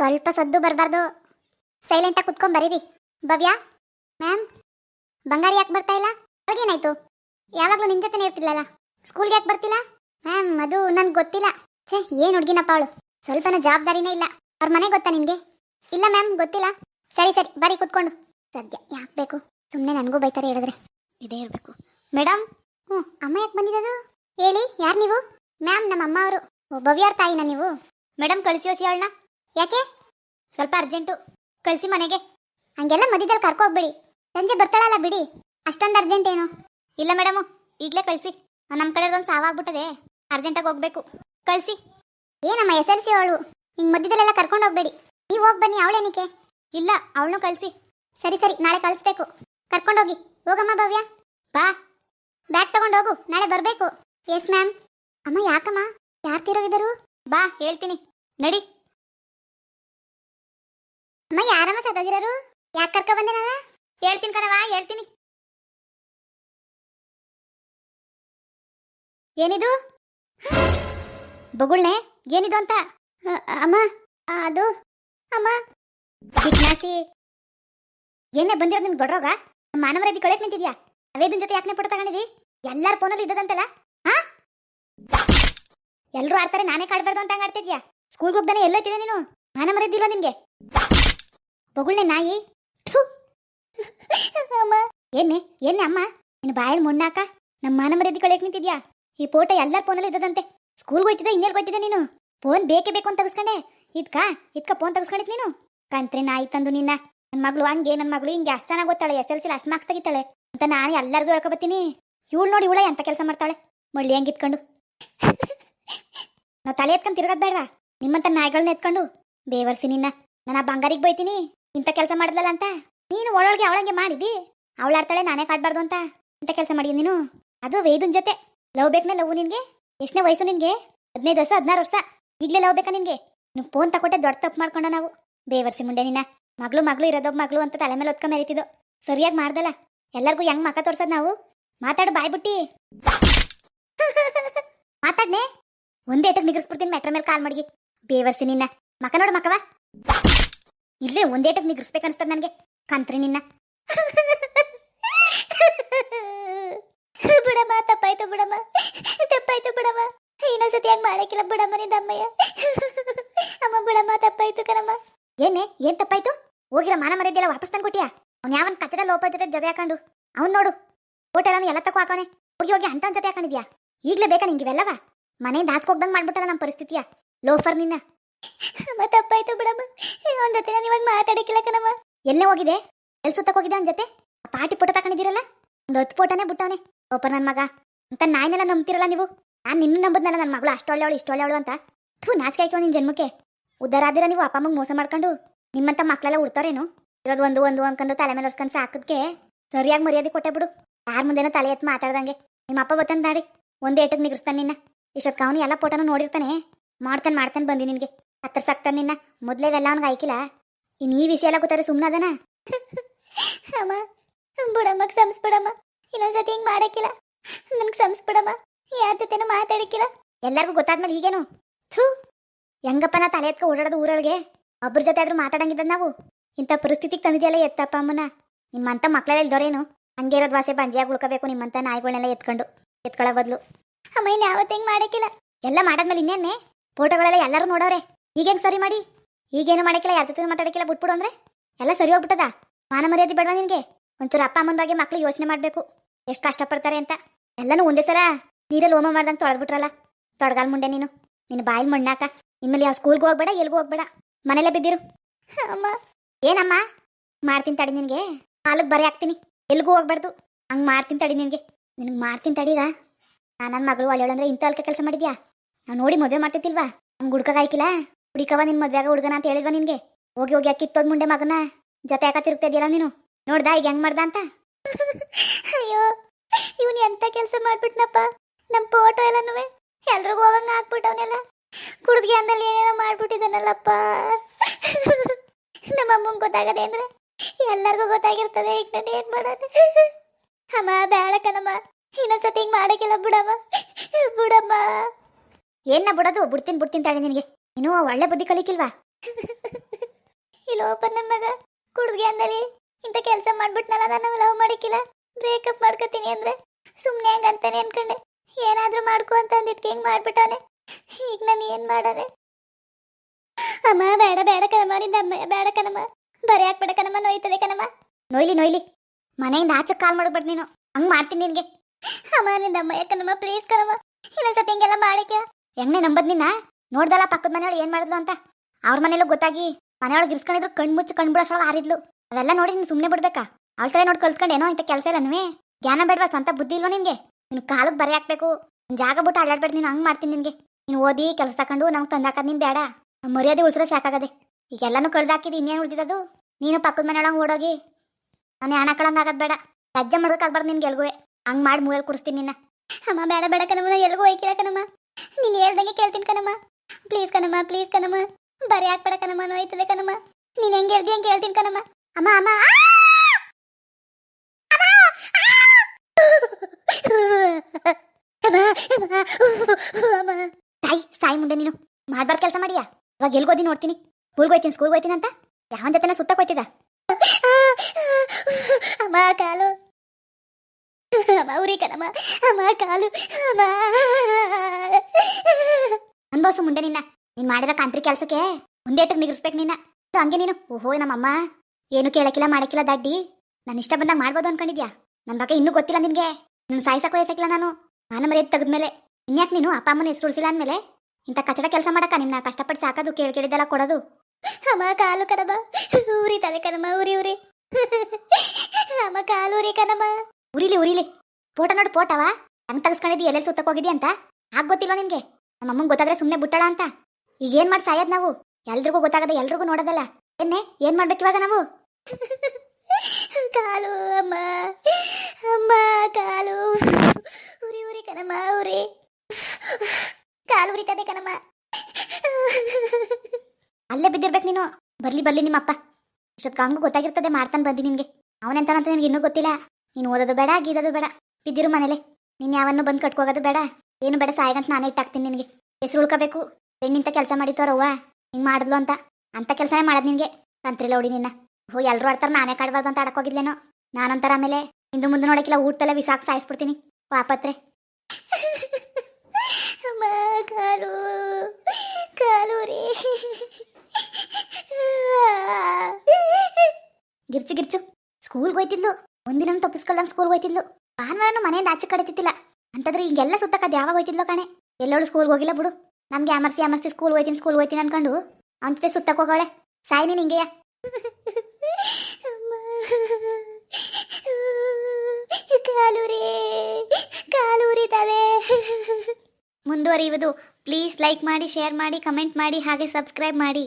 ಸ್ವಲ್ಪ ಸದ್ದು ಬರಬಾರ್ದು. ಸೈಲೆಂಟಾಗಿ ಕುತ್ಕೊಂಡ್ ಬರೀರಿ. ಭವ್ಯ ಮ್ಯಾಮ್ ಬಂಗಾರ ಯಾಕೆ ಬರ್ತಾ ಇಲ್ಲ? ಏನಾಯ್ತು? ಯಾವಾಗಲೂ ನಿನ್ ಜೊತೆನೇ ಇರ್ತಿಲ್ಲಲ್ಲ ಸ್ಕೂಲ್ಗೆ ಯಾಕೆ ಬರ್ತಿಲ್ಲ? ಮ್ಯಾಮ್ ಅದು ನನ್ಗೆ ಗೊತ್ತಿಲ್ಲ. ಛೇ, ಏನು ಹುಡುಗಿನಪ್ಪ ಅವಳು? ಸ್ವಲ್ಪನ ಜವಾಬ್ದಾರಿನೇ ಇಲ್ಲ. ಅವ್ರ ಮನೆ ಗೊತ್ತಾ ನಿಮಗೆ? ಇಲ್ಲ ಮ್ಯಾಮ್ ಗೊತ್ತಿಲ್ಲ. ಸರಿ ಸರಿ, ಬರೀ ಕುತ್ಕೊಂಡು. ಸದ್ಯ ಯಾಕೆ ಬೇಕು? ಸುಮ್ಮನೆ ನನಗೂ ಬೈತಾರೆ ಹೇಳಿದ್ರೆ. ಇದೇ ಇರಬೇಕು. ಮೇಡಮ್ ಹ್ಞೂ, ಅಮ್ಮ ಯಾಕೆ ಬಂದಿದ್ದು? ಹೇಳಿ, ಯಾರು ನೀವು? ಮ್ಯಾಮ್ ನಮ್ಮ ಅಮ್ಮ ಅವರು ಭವ್ಯಾರ್ ತಾಯಿನ ನೀವು? ಮೇಡಮ್ ಕಳಿಸಿ ಹೊಸಿ ಅವಳನ್ನ. ಯಾಕೆ? ಸ್ವಲ್ಪ ಅರ್ಜೆಂಟು. ಕಳಿಸಿ ಮನೆಗೆ. ಹಂಗೆಲ್ಲ ಮಧ್ಯದಲ್ಲಿ ಕರ್ಕೊ ಹೋಗ್ಬೇಡಿ. ಸಂಜೆ ಬರ್ತಾಳಲ್ಲ ಬಿಡಿ. ಅಷ್ಟೊಂದು ಅರ್ಜೆಂಟ್ ಏನು? ಇಲ್ಲ ಮೇಡಮು, ಈಗಲೇ ಕಳಿಸಿ. ನಮ್ಮ ಕಡೆ ಒಂದು ಸಾವಾಗ್ಬಿಟ್ಟದೆ. ಅರ್ಜೆಂಟಾಗಿ ಹೋಗ್ಬೇಕು. ಕಳಿಸಿ. ಏನಮ್ಮ ಎಸ್ ಎಲ್ ಸಿ ಅವಳು? ಹಿಂಗೆ ಮಧ್ಯದಲ್ಲೆಲ್ಲ ಕರ್ಕೊಂಡು ಹೋಗ್ಬೇಡಿ. ನೀವು ಹೋಗಿ ಬನ್ನಿ ಅವಳೇನಿಕೆ ಇಲ್ಲ, ಅವಳನ್ನೂ ಕಳಿಸಿ. ಸರಿ ಸರಿ, ನಾಳೆ ಕಳಿಸ್ಬೇಕು. ಕರ್ಕೊಂಡೋಗಿ. ಹೋಗಮ್ಮ ಭವ್ಯ. ಬಾ. ಬ್ಯಾಗ್ ತಗೊಂಡು ಹೋಗು. ನಾಳೆ ಬರಬೇಕು. Yes, ma'am. ಅಮ್ಮ, ಯಾಕಮ್ಮ? ಯಾರು ತೀರೋಗಿದ್ದರು? ಬಾ, ಹೇಳ್ತೀನಿ. ನಡಿ. ಅಮ್ಮ ಯಾರಮ್ಮ ಸತ್ತೋಗಿರೋರು? ಯಾಕೆ ಕರ್ಕೊ ಬಂದೆ ನಾನು? ಹೇಳ್ತೀನಿ ಕಣವ ಹೇಳ್ತೀನಿ. ಏನಿದು? ಬಗುಳ್ನೆ, ಏನಿದು ಅಂತ? ಅಮ್ಮ, ಅದು, ಅಮ್ಮ. ಜಿಜ್ಞಾಸಿ ಏನೇ ಬಂದಿರೋದು ನಿಮ್ಗೆ ದೊಡ್ಡರೋಗ ಮಾನವರದಿ ಕಳೆಕ್ ನಿಂತಿದ್ಯಾ? ಅವೇದನ್ ಜೊತೆ ಯಾಕೆ ಫೋಟೋ ತಗೊಂಡಿದಿ ಎಲ್ಲಾರ ಫೋನಲ್ಲಿ ಇದ್ದದಂತಲ್ಲ ಹಾ? ಎಲ್ಲರೂ ಆಡ್ತಾರೆ, ನಾನೇ ಕಾಡ್ಬಾರ್ದು ಅಂತ ಹಂಗ್ ಆಡ್ತಿದ್ಯಾ? ಸ್ಕೂಲ್ಗೆ ಹೋಗ್ದಾನೆ ಎಲ್ಲೋಯ್ತಿದೆ ನೀನು? ಮಾನ ಮರೆದಿಲ್ಲ ನಿನ್ಗೆ? ಬಗುಳ್ನೆ ನಾಯಿ? ಏನೇ ಏನೇ ಅಮ್ಮ? ನಿನ್ನ ಬಾಯಲ್ಲಿ ಮುಣ್ಣಾಕ? ನಮ್ಮ ಮಾನ ಮರ್ಯಾದೆ ಕಳೆಯಕ್ ನಿಂತಿದ್ಯಾ? ಈ ಫೋಟೋ ಎಲ್ಲರ ಫೋನಲ್ಲಿ ಇದ್ದದಂತೆ. ಸ್ಕೂಲ್ಗೆ ಹೋಯ್ತಿದ್ದೆ ಇನ್ನೆಲ್ಲಿ ಹೋಯ್ತಿದ್ದೆ ನೀನು? ಫೋನ್ ಬೇಕೇ ಬೇಕು ಅಂತ ತೆಗೆಸ್ಕೊಂಡೆ. ಇದ್ಕ? ಇದ್ಕ ಫೋನ್ ತೆಗೆಸ್ಕೊಂಡಿದ್ ನೀನು? ಕಂತ್ರಿ ನಾಯಿ ತಂದು ನಿನ್ನ. ನನ್ನ ಮಗಳು ಹಂಗೆ ನನ್ನ ಮಗಳು ಹಿಂಗೆ, ಅಷ್ಟು ಚೆನ್ನಾಗಿ ಗೊತ್ತಾಳೆ ಎಸ್ ಎಲ್ ಸಿ ಅಷ್ಟು ಮಾರ್ಕ್ಸ್ ತೆಗಿತಾಳೆ. ಅಂತ ನಾನು ಎಲ್ಲರಿಗೂ ಹೇಳ್ಕೊಬತ್ತೀನಿ ಇವಳು ನೋಡಿ ಇವಳೆ ಅಂತ ಕೆಲಸ ಮಾಡ್ತಾಳೆ. ಮಳ್ಳಿ ಹೆಂಗೆ ಇತ್ಕೊಂಡು ನಾವು ತಲೆ ಎತ್ಕೊಂಡು ತಿರ್ಗದ್ ಬೇಡವಾ? ನಿಮ್ಮಂತ ನಾಯಿಗಳನ್ನ ಎತ್ಕೊಂಡು? ಬೇವರ್ಸಿ ನಿನ್ನ. ನಾನು ಆ ಬಂಗಾರಿಗೆ ಬೈತೀನಿ. ಇಂಥ ಕೆಲಸ ಮಾಡಿದ್ಲಲ್ಲ ಅಂತ? ನೀನು ಒಳೊಳಗೆ ಅವಳಂಗೆ ಮಾಡಿದಿ ಅವಳಾಡ್ತಾಳೆ ನಾನೇ ಕಾಡ್ಬಾರ್ದು ಅಂತ? ಇಂಥ ಕೆಲಸ ಮಾಡಿದ್ ನೀನು? ಅದು ವೇದನ್ ಜೊತೆ. ಲವ್ ಬೇಕನೇ ಲವ್ ನಿನ್ಗೆ? ಎಷ್ಟನೇ ವಯಸ್ಸು ನಿನ್ಗೆ? ಹದಿನೈದು ವರ್ಷ, ಹದಿನಾರು ವರ್ಷ? ಈಗಲೇ ಲವ್ ಬೇಕಾ ನಿನ್ಗೆ? ನೀವು ಫೋನ್ ತಕೊಟ್ಟೆ ದೊಡ್ಡ ತಪ್ಪು ಮಾಡ್ಕೊಂಡ ನಾವು. ಬೇವರ್ಸಿ ಮುಂಡೆ ನಿನ್ನ. ಮಗಳು ಮಗಳು ಇರೋದೊಬ್ಬ ಮಗಳು ಅಂತ ತಲೆ ಮೇಲೆ ಹೊತ್ಕೊಂಡ್ ಮೆರಿತಿದ್ದು. ಸರಿಯಾಗಿ ಮಾಡ್ದಲ್ಲ. ಎಲ್ಲರಿಗೂ ಹೆಂಗ್ ಮಕ ತೋರ್ಸದ್ ನಾವು? ಮಾತಾಡು ಬಾಯ್ಬಿಟ್ಟಿ ಮಾತಾಡ್ನೆ? ಒಂದೇ ಟಕ್ ನಿಗರ್ಸ್ಬಿಡ್ತೀನಿ, ಮೆಟ್ರ ಮೇಲೆ ಕಾಲ್ ಮಾಡಿ ಬೇವರ್ಸಿ ನಿನ್ನ. ಮಕ ನೋಡು ಮಕವ. ಇಲ್ಲೇ ಒಂದೇಟಕ್ ನಿಗರ್ಸ್ಬೇಕನ್ಸ್ತದ ನನಗೆ. ಕಂತ್ರಿ ನಿನ್ನ. ಬಿಡಮ್ಮ, ತಪ್ಪಾಯ್ತು ಬಿಡಮ್ಮ. ತಪ್ಪಾಯ್ತು ಬಿಡಮ್ಮ. ಇನ್ನೊಂದ್ಸತಿ ಹಂಗ್ ಮಾಡಕ್ಕಿಲ್ಲ ಬಿಡಮ್ಮ ನಿಂದ ಅಮ್ಮಯ್ಯ. ಅಮ್ಮ ಬಿಡಮ್ಮ, ತಪ್ಪಾಯ್ತು ಕಣಮ್ಮ. ಏನೇ, ಏನ್ ತಪ್ಪಾಯ್ತು? ಹೋಗಿರೋ ಮಾನ ಮರ್ಯಾದೆಲ್ಲ ವಾಪಸ್ ತಂದು ಕೊಟ್ಟಿಯಾ ಅವ್ನು ಯಾವನ್ ಕಚಡ ಲೋಪ ಜೊತೆ ಜೊತೆ ಹಾಕೊಂಡು? ಅವ್ನು ನೋಡು. ಹೋಟೆಲ್ ಎಲ್ಲ ತಕೋ ಹಾಕೋನೆ. ಹೋಗಿ ಹೋಗಿ ಅಂತ ಜೊತೆ ಹಾಕೊಂಡಿದ್ಯಾ? ಈಗ್ಲೇ ಬೇಕಾ ನಿಂಗೆ ಇವೆಲ್ಲವ ಮನೆಯಿಂದ ಹಾಚ್ಕೋಗ್ದಂಗ್ ಮಾಡ್ಬಿಟ್ಟಲ್ಲ ನಮ್ಮ ಪರಿಸ್ಥಿತಿಯ? ಲೋಫರ್ ನಿನ್ನ. ಅಮ್ಮ, ತಪ್ಪಾಯ್ತು ಬಿಡಮ್ಮ. ಅವನ ಜೊತೆ ನಾನು ಇವಾಗ ಮಾತಾಡಕ್ಕಿಲ್ಲ ಕಣಮ್ಮ. ಎಲ್ಲೇ ಹೋಗಿದೆ? ಎಲ್ಲಿ ಸುತ್ತಕ್ ಹೋಗಿದೆ ಅವನ ಜೊತೆ? ಪಾಟಿ ಪುಟ ತಕೊಂಡಿದ್ದೀರಲ್ಲ? ಒಂದು ಹತ್ತು ಫೋಟೋನೇ ಬಿಟ್ಟವನೆ. ಒಬ್ಬ ನನ್ನ ಮಗ. ಅಂತ ನಾಯಿನೆಲ್ಲ ನಂಬ್ತಿರಲ್ಲ ನೀವು? ನಾನು ನಿನ್ನ ನಂಬದ್ನಲ್ಲ ನನ್ನ ಮಗಳು. ಅಷ್ಟೊಳ್ಳೆವಳು, ಇಷ್ಟೊಳ್ಳೆವಳು ಅಂತ. ಥೂ, ನಾಚಿಕೆ ಆಯ್ತು ನಿನ್ ಜನ್ಮಕ್ಕೆ. ಉದ್ದಾರ ಆದಿರ ನೀವು ಅಪ್ಪ ಅಮ್ಮಗೆ ಮೋಸ ಮಾಡ್ಕೊಂಡು ನಿಮ್ಮಂತ ಮಕ್ಕಳೆಲ್ಲ ಉಡ್ತಾರೇನು? ಇರೋದು ಒಂದು ಒಂದು ಅನ್ಕೊಂಡು ತಲೆ ಮೇಲೆ ಹೊರ್ಸ್ಕೊಂಡು ಸಾಕದ್ಕೆ ಸರಿಯಾಗಿ ಮರ್ಯಾದೆ ಕೊಟ್ಟೆ ಬಿಡು. ಯಾರ ಮುಂದೆನೋ ತಲೆ ಎತ್ತು ಮಾತಾಡ್ದಂಗೆ. ನಿಮ್ಮ ಅಪ್ಪ ಬತ್ತನ್ ನಾಡಿ ಒಂದೇ ಏಟಕ್ಕೆ ನಿಗ್ರಿಸ್ತಾನೆ ನಿನ್ನ. ಇಷ್ಟೊತ್ತು ಅವನು ಎಲ್ಲ ಫೋಟೋನು ನೋಡಿರ್ತಾನೆ. ಮಾಡ್ತಾನೆ ಮಾಡ್ತಾನೆ ಬಂದಿ ನಿನಗೆ. ಹತ್ರ ಸಾಕ್ತಾನೆ ನಿನ್ನ? ಮೊದಲೇ ಇವೆಲ್ಲ ಅವ್ನಿಗೆ ಆಯ್ಕಿಲ್ಲ ಇನ್ನು ಈ ವಿಷಯ ಎಲ್ಲ ಗೊತ್ತಾರೆ ಸುಮ್ಮನೆ ಅದನ ಅಮ್ಮ, ಬಿಡಮ್ಮ ಸಂಸ್ಬಿಡಮ್ಮ ಇನ್ನೊಂದ್ಸತಿ ಹಿಂಗೆ ಮಾಡಕ್ಕಿಲ್ಲ. ನನ್ಗೆ ಸಂಸ್ಬಿಡಮ್ಮ ಯಾರ ಜೊತೆನೂ ಮಾತಾಡಕ್ಕಿಲ್ಲ ಎಲ್ಲರಿಗೂ ಗೊತ್ತಾದ್ಮೇಲೆ ಈಗೇನು ಥೂ! ಹೆಂಗಪ್ಪ ನಾ ತಲೆ ಎತ್ಕೊ ಓಡಾಡೋದು ಊರೊಳಗೆ? ಒಬ್ಬರ ಜೊತೆ ಆದ್ರೂ ಮಾತಾಡಂಗಿದ್ದ ನಾವು? ಇಂಥ ಪರಿಸ್ಥಿತಿಗೆ ತಂದಿದೆಯಲ್ಲ ಎತ್ತಪ್ಪ ಅಮ್ಮನ ನಿಮ್ಮಂತ ಮಕ್ಕಳೆಲ್ಲ ಇಲ್ದೋರೇನು? ಹಂಗೆ ಇರೋದು ವಾಸೆ ಬಂಜಿಯಾಗಿ ಉಳ್ಕೋಬೇಕು ನಿಮ್ಮಂತ ನಾಯಿಗಳನ್ನೆಲ್ಲ ಎತ್ಕೊಂಡು ಎತ್ಕೊಳ್ಳೋ ಬದಲು. ಅಮ್ಮ ಇನ್ನು ಯಾವತ್ತು ಹೆಂಗೆ ಮಾಡಕ್ಕಿಲ್ಲ. ಎಲ್ಲ ಮಾಡಾದ್ಮೇಲೆ ಇನ್ನೇನೆ ಫೋಟೋಗಳೆಲ್ಲ ಎಲ್ಲರೂ ನೋಡೋರೆ. ಈಗೇನು ಸರಿ ಮಾಡಿ? ಈಗೇನು ಮಾಡೋಕ್ಕಿಲ್ಲ, ಯಾರ ಜೊತೆ ಮಾತಾಡೋಕ್ಕಿಲ್ಲ, ಬಿಟ್ಬಿಡು ಅಂದರೆ? ಎಲ್ಲ ಸರಿ ಹೋಗ್ಬಿಟ್ಟದ? ಮಾನ ಮರ್ಯಾದೆ ಬೇಡವಾ ನಿನಗೆ? ಒಂಚೂರು ಅಪ್ಪ ಅಮ್ಮನ ಬಗ್ಗೆ ಮಕ್ಕಳು ಯೋಚನೆ ಮಾಡಬೇಕು. ಎಷ್ಟು ಕಷ್ಟಪಡ್ತಾರೆ ಅಂತ. ಎಲ್ಲನೂ ಒಂದೇ ಸಲ ನೀರಲ್ಲಿ ಹೋಮ ಮಾಡ್ದಂಗೆ ತೊಳೆದ್ಬಿಟ್ರಲ್ಲ. ತೊಡಗಾಲ್ ಮುಂಡೆ ನೀನು. ನಿನ್ನ ಬಾಯಿಲ್ ಮಣ್ಣಾಕ. ನಿಮ್ಮಲ್ಲಿ ಯಾವ ಸ್ಕೂಲ್ಗೆ ಹೋಗ್ಬೇಡ, ಎಲ್ಗೂ ಹೋಗ್ಬೇಡ. ಮನೇಲೆ ಬಿದ್ದಿರು. ಅಮ್ಮ. ಏನಮ್ಮ? ಮಾಡ್ತೀನಿ ತಡಿ ನಿನಗೆ. ಕಾಲಕ್ಕೆ ಬರೀ ಹಾಕ್ತೀನಿ. ಎಲ್ಗೂ ಹೋಗ್ಬಾರ್ದು. ಹಂಗೆ ಮಾಡ್ತೀನಿ ತಡಿ ನಿನಗೆ. ನಿನಗೆ ಮಾಡ್ತೀನಿ ತಡೀರ ನಾನು ನನ್ನ ಮಗಳು ಒಳ್ಳೆಯಳಂದ್ರೆ ಇಂಥ ಅಲ್ಕ ಕೆಲಸ ಮಾಡಿದ್ಯಾ? ನಾವು ನೋಡಿ ಮದುವೆ ಮಾಡ್ತಿತ್ತಿಲ್ವಾ ನಮ್ಗೆ ಹುಡ್ಕಾಗ ಆಯ್ಕಿಲ್ಲ ಹುಡುಕವ ನಿನ್ ಮದ್ವೆಗ ಹುಡುಗನ ಅಂತ ಹೇಳಿದ್ವ ನಿನಗೆ? ಹೋಗಿ ಹೋಗಿ ಅಕ್ಕಿತ್ತೋದ್ ಮುಂಡೆ ಮಗನ. ಜೊತೆ ಯಾಕ ತಿರುಗ್ತಿದ್ಯಲ್ಲ ನೀನು? ನೋಡ್ದಾ ಈಗ ಹೆಂಗ್ ಮಾಡ್ದ ಅಂತ? ಅಯ್ಯೋ ಇವನ್ ಎಂತ ಕೆಲಸ ಮಾಡ್ಬಿಟ್ನಪ್ಪ? ನಮ್ಮ ಫೋಟೋ ಎಲ್ಲನೂ ಎಲ್ರಿಗೂ ಹೋಗಂಗ ಹಾಕ್ಬಿಟ್ಟವನೆಲ್ಲ ಕುಡ್ದ್ಗೆ ಅಂದಲ್ಲಿ ಏನೇನೋ ಮಾಡ್ಬಿಟ್ಟಿದ್ದಾನಲ್ಲಪ್ಪ ನಮ್ಮ ಅಮ್ಮಂಗೆ ಗೊತ್ತಾಗದೆ ಅಂದ್ರೆ ಎಲ್ಲರಿಗೂ ಗೊತ್ತಾಗಿರ್ತದೆ. ಈಗ ನಾನು ಏನ್ ಮಾಡೋದು? ಅಮ್ಮ ಬೇಡ ಕಣಮ್ಮ. ಇನ್ನೊಂದ್ಸತಿ ಹಿಂಗ್ ಮಾಡಕ್ಕಿಲ್ಲ ಬಿಡಮ್ಮ. ಬಿಡಮ್ಮ. ಏನ ಬಿಡೋದು? ಬಿಡ್ತೀನಿ ಬಿಡ್ತೀನಿ ತಾಳೆ ನಿನಗೆ. ನೀನು ಒಳ್ಳೆ ಬುದ್ಧಿ ಕಲಿಕಿಲ್ವಾ? ಇಲ್ಲೋಪ ನನ್ನ ಮಗ ಕುಡ್ಗೆ ಅಂದಲಿ. ಇಂಥ ಕೆಲಸ ಮಾಡ್ಬಿಟ್ನಲ್ಲ ನಾನು ಲವ್ ಮಾಡಿಕ್ಕಿಲ್ಲ ಬ್ರೇಕಪ್ ಮಾಡ್ಕೊತೀನಿ ಅಂದ್ರೆ ಸುಮ್ಮನೆ ಹಂಗ ಅಂತಾನೆ ಅನ್ಕೊಂಡೆ. ಏನಾದ್ರೂ ಮಾಡ್ಕೊ ಅಂತ ಅಂದಿದ್ಕೆ ಹಿಂಗ್ ಮಾಡ್ಬಿಟ್ಟವನೆ. ಈಗ ನಾನು ಏನ್ ಮಾಡೋದೆ? ಅಮ್ಮ, ಬೇಡ ಬೇಡ ಕಣಮ್ಮ, ನಿಂದ ಅಮ್ಮ, ಬೇಡ ಕಣಮ್ಮ. ಬರೀ ಹಾಕ್ಬೇಡ ಕನಮ್ಮ ನೋಯ್ತದೆ ಕಣಮ್ಮ. ನೋಯ್ಲಿ ನೋಯ್ಲಿ. ಮನೆಯಿಂದ ಆಚೆ ಕಾಲ್ ಮಾಡ್ಬೇಡ ನೀನು. ಹಂಗ್ ಮಾಡ್ತೀನಿ ನಿನ್ಗೆ. ಅಮ್ಮ, ನಿಂದ ಅಮ್ಮ ಯಾಕನಮ್ಮ ಪ್ಲೀಸ್ ಕನಮ್ಮ ಇನ್ನೊಂದ್ಸತಿ ಹಿಂಗೆಲ್ಲ ಮಾಡಿಕ್ಯ ಎಣ್ಣೆ ನಂಬದ್ ನಿನ್ನ? ನೋಡ್ದಲ್ಲ ಪಕ್ಕದ ಮನೆಯೊಳಗೆ ಏನ್ ಮಾಡಿದ್ಲು ಅಂತ? ಅವ್ರ ಮನೇಲೂ ಗೊತ್ತಾಗಿ ಮನೆಯೊಳಗೆ ಇರ್ಸ್ಕೊಂಡಿದ್ರು ಕಣ್ ಮುಚ್ಚಿ ಕಣ್ ಬಿಡಸೊಳಗೆ ಹಾರಿದ್ಲು ಅವೆಲ್ಲ ನೋಡಿ ನೀನು ಸುಮ್ಮನೆ ಬಿಡ್ಬೇಕಾ? ಅವಳ ತಲೆ ನೋಡಿ ಕಲ್ತ್ಕೊಂಡೇನೋ ಇಂಥ ಕೆಲಸ ಇಲ್ಲ ನೀವೇ ಜ್ಞಾನ ಬೇಡವಾ, ಸ್ವಂತ ಬುದ್ಧಿ ಇಲ್ವೋ ನಿಮಗೆ ನಿನ್ ಕಾಲಕ್ಕೆ ಬರೆ ಹಾಕ್ಬೇಕು. ಜಾಗ ಬಿಟ್ಟು ಅಡ್ಡಾಡ್ಬೇಡ ನೀನು ಹಂಗ್ ಮಾಡ್ತೀನಿ ನಿನ್ಗೆ. ನೀನು ಓದಿ ಕೆಲಸ ತಕೊಂಡು ನಮ್ಗೆ ತಂದಾಕದ್ ನೀನು ಬೇಡ. ಮರ್ಯಾದೆ ಉಳಿಸ್ರೆ ಸಾಕಾಗದೆ. ಈಗ ಎಲ್ಲಾನು ಕಳ್ದಾಕಿದ್ ಇನ್ನೇನು ಉಳಿದಿದ್ದು ನೀನು ಪಕ್ಕದ ಮನೆಯೊಳಗೆ ಓಡೋಗಿ. ನಾನು ಹಣ ಕಳಂಗಾಗದ್ ಬೇಡ. ಲಜ್ಜೆ ಮಾಡೋದಕ್ಕಾಗ್ಬಾರ್ದು ನಿನ್ಗೆ ಎಲ್ಗುವೆ ಹಂಗ್ ಮಾಡಿ ಮೂವಲ್ಲಿ ಕೂರಿಸ್ತೀನಿ ನಿನ್ನ. ಅಮ್ಮ, ಬೇಡ ಬೇಡ ಕನಮ್ಮ ಎಲ್ಗೂ ಹೋಯ್ಕಿಲ್ಲ ಕಣಮ್ಮ. ನೀನು ಹೇಳ್ದಂಗೆ ಕೇಳ್ತೀನಿ ಕಣಮ್ಮ. ಪ್ಲೀಸ್ ಕಣಮ್ಮ ಪ್ಲೀಸ್ ಕಣಮ್ಮ ಬರೀ ಹಾಕ್ಬೇಡ ಕಣಮ್ಮ ನೋಯ್ತದೆ ಕಣಮ್ಮ ನೀನ್ ಹೆಂಗ್ ಹೇಳ್ದಿ ಹೆಂಗ್ ಹೇಳ್ತೀನಿ ಕಣಮ್ಮ ಅಮ್ಮ ಅಮ್ಮ! ತಾಯಿ ಸಾಯಿ ಮುಂದೆ ನೀನು ಮಾಡ್ಬಾರ್ ಕೆಲಸ ಮಾಡಿಯಾ ಇವಾಗ ಎಲ್ಗೋದಿ ನೋಡ್ತೀನಿ ಸ್ಕೂಲ್ಗೆ ಹೋಯ್ತೀನಿ ಸ್ಕೂಲ್ಗೆ ಹೋಯ್ತೀನಿ ಅಂತ ಯಾವ ಜೊತೆನ ಸುತ್ತಕ್ಕೆ ಹೋಯ್ತಿದ್ದ ಅಮ್ಮ ಕಾಲು ಅಮ್ಮ ಉರಿ ಕಣಮ್ಮ ಅಮ್ಮ ಕಾಲು ಅಮ್ಮ ಅನ್ಭವ್ಸು ಮುಂದೆ ನಿನ್ನ. ನೀನ್ ಮಾಡಿರೋ ಕಾಂತ್ರಿ ಕೆಲ್ಸಕ್ಕೆ ಒಂದೇಟಕ್ಕೆ ನಿಗಿರ್ಸ್ಬೇಕು ನಿನ್ನ. ಹಂಗೆ ನೀನು. ಓಹೋ ನಮ್ಮಮ್ಮ. ಏನು ಕೇಳಕ್ಕಿಲ್ಲ ಮಾಡಕ್ಕಿಲ್ಲ ದಡ್ಡಿ. ನಾನು ಇಷ್ಟ ಬಂದಾಗ ಮಾಡ್ಬೋದು ಅನ್ಕೊಂಡಿದ್ಯಾ? ನನ್ನ ಬಗ್ಗೆ ಇನ್ನೂ ಗೊತ್ತಿಲ್ಲ ನಿನ್ಗೆ. ನನ್ನ ಸಾಯ್ಸಕ್ ವಯಸ್ಸಾಕಿಲ್ಲ ನಾನು. ನಾನು ಮರ್ಯಾದೆ ತೆಗೆದ್ಮೇಲೆ. ಇನ್ಯಾಕೆ ನೀನು ಅಪ್ಪ ಅಮ್ಮನ ಹೆಸರು ಉಳಿಸಿಲ್ಲ ಅಂದ್ಮೇಲೆ? ಇಂಥ ಕಚಡ ಕೆಲಸ ಮಾಡಕ್ಕ ನಿನ್ನ ಕಷ್ಟಪಟ್ಟು ಸಾಕೋದು, ಕೇಳಿ ಕೇಳಿದ್ದೆಲ್ಲ ಕೊಡೋದು? ಅಮ್ಮ ಕಾಲು ಕನಮ ಊರಿ ತಲೆ ಕನಮ ಊರಿ ಊರಿ. ಅಮ್ಮ ಕಾಲು ಊರಿ ಕನಮ ಉರಿಲಿ ಉರಿಲಿ ಫೋಟೋ ನೋಡು, ಫೋಟೋವಾ? ಹಂಗ್ ತೆಗೆಸ್ಕೊಂಡಿದ್ದಿ, ಎಲ್ಲೆಲ್ಲಿ ಸುತ್ತಕ್ಕೆ ಹೋಗಿದ್ದಿ ಅಂತ? ಆಗ ಗೊತ್ತಿಲ್ಲ ನಿನ್ಗೆ? ನಮ್ಮ ಅಮ್ಮಂಗ್ ಗೊತ್ತಾದ್ರೆ ಸುಮ್ಮನೆ ಬಿಟ್ಟಳ ಅಂತ. ಈಗ ಏನ್ ಮಾಡಿ ಸಾಯೋದ್ ನಾವು? ಎಲ್ರಿಗೂ ಗೊತ್ತಾಗದ ಎಲ್ರಿಗೂ ನೋಡೋದಲ್ಲ. ಎನ್ನೆ, ಏನ್ ಮಾಡ್ಬೇಕು ಇವಾಗ ನಾವು? ಕಾಲು, ಅಮ್ಮ. ಅಮ್ಮ, ಕಾಲು. ಉರಿ ಉರಿ ಕನಮ್ಮ ಉರಿ. ಕಾಲು ಉರಿತದೆ ಕನಮ್ಮ ಅಲ್ಲೇ ಬಿದ್ದಿರ್ಬೇಕು ನೀನು. ಬರ್ಲಿ ಬರ್ಲಿ ನಿಮ್ಮಪ್ಪ. ಇಷ್ಟೊತ್ತು ಹಂಗು ಗೊತ್ತಾಗಿರ್ತದೆ, ಮಾಡ್ತಾನೆ ಬಂದಿ ನಿನ್ಗೆ. ಅವನೆಂತಾನಂತ ನಿನ್ಗೆ ಇನ್ನೂ ಗೊತ್ತಿಲ್ಲ. ನೀನು ಓದೋದು ಬೇಡ, ಗೀದೋದು ಬೇಡ. ಬಿದ್ದಿರು ಮನೇಲೆ. ನೀನು ಯಾವನ್ನು ಬಂದು ಕಟ್ಕೋಗೋದು ಬೇಡ. ಏನು ಬೇಡ ಸಾಯಗಂತ ನಾನೇ ಇಟ್ಟಾಕ್ತೀನಿ ನಿನಗೆ. ಹೆಸರು ಉಳ್ಕೋಬೇಕು. ಹೆಣ್ಣಿಂತ ಕೆಲಸ ಮಾಡಿತ್ತವ್ರವ್ವ ಹಿಂಗೆ ಮಾಡಿದ್ಲು ಅಂತ. ಅಂತ ಕೆಲಸನೇ ಮಾಡೋದು ನಿನಗೆ. ಕಂತ್ರಿಲ್ಲ ಹುಡಿ ನಿನ್ನ. ಹೋ ಎಲ್ಲರೂ ಆಡ್ತಾರೆ ನಾನೇ ಕಾಡ್ಬಾರ್ದು ಅಂತ ಆಡಕ್ಕೋಗಿದ್ಲೇನೋ ನಾನಂತಾರ ಆಮೇಲೆ ಹಿಂದೆ ಮುಂದೆ ನೋಡಕ್ಕಿಲ್ಲ ಊಟದಲ್ಲೇ ವಿಸಾಕ್ ಸಾಯಿಸ್ಬಿಡ್ತೀನಿ. ಪಾಪತ್ರೆ. ಕಾಲು ಕಾಲು ರೀ. ಗಿರ್ಚು ಗಿರ್ಚು. ಸ್ಕೂಲ್ಗೆ ಹೋಯ್ತಿದ್ಲು. ಒಂದಿನ ತಪ್ಪಿಸ್ಕೊಳ್ಳೋ ಸ್ಕೂಲ್ಗೆ ಹೋಯ್ತಿದ್ಲು. ಭಾನುವಾರನೂ ಮನೆಯಿಂದ ಆಚೆ ಕಡಿತಿತ್ತಿಲ್ಲ ಅಂತಂದ್ರೆ ಹಿಂಗೆಲ್ಲ ಸುತ್ತಕ್ಕದು ಯಾವಾಗ ಹೋಯ್ತಿದ್ಲೋ ಕಣೆ. ಎಲ್ಲೋಳು ಸ್ಕೂಲ್ಗೆ ಹೋಗಿಲ್ಲ ಬಿಡು. ನಮ್ಗೆ ಅಮರ್ಸಿ ಅಮರ್ಸಿ ಸ್ಕೂಲ್ ಹೋಯ್ತೀನಿ ಸ್ಕೂಲ್ ಹೋಯ್ತೀನಿ ಅನ್ಕೊಂಡು ಜೊತೆ ಸುತ್ತಕ್ಕೆ ಹೋಗೋಳೆ. ಸಾಯ್ನಿ ನಿಂಗೆಯ ಕಾಲೂರಿ ಮುಂದುವರಿಯುವುದು. ಪ್ಲೀಸ್ ಲೈಕ್ ಮಾಡಿ ಶೇರ್ ಮಾಡಿ ಕಮೆಂಟ್ ಮಾಡಿ, ಹಾಗೆ ಸಬ್ಸ್ಕ್ರೈಬ್ ಮಾಡಿ.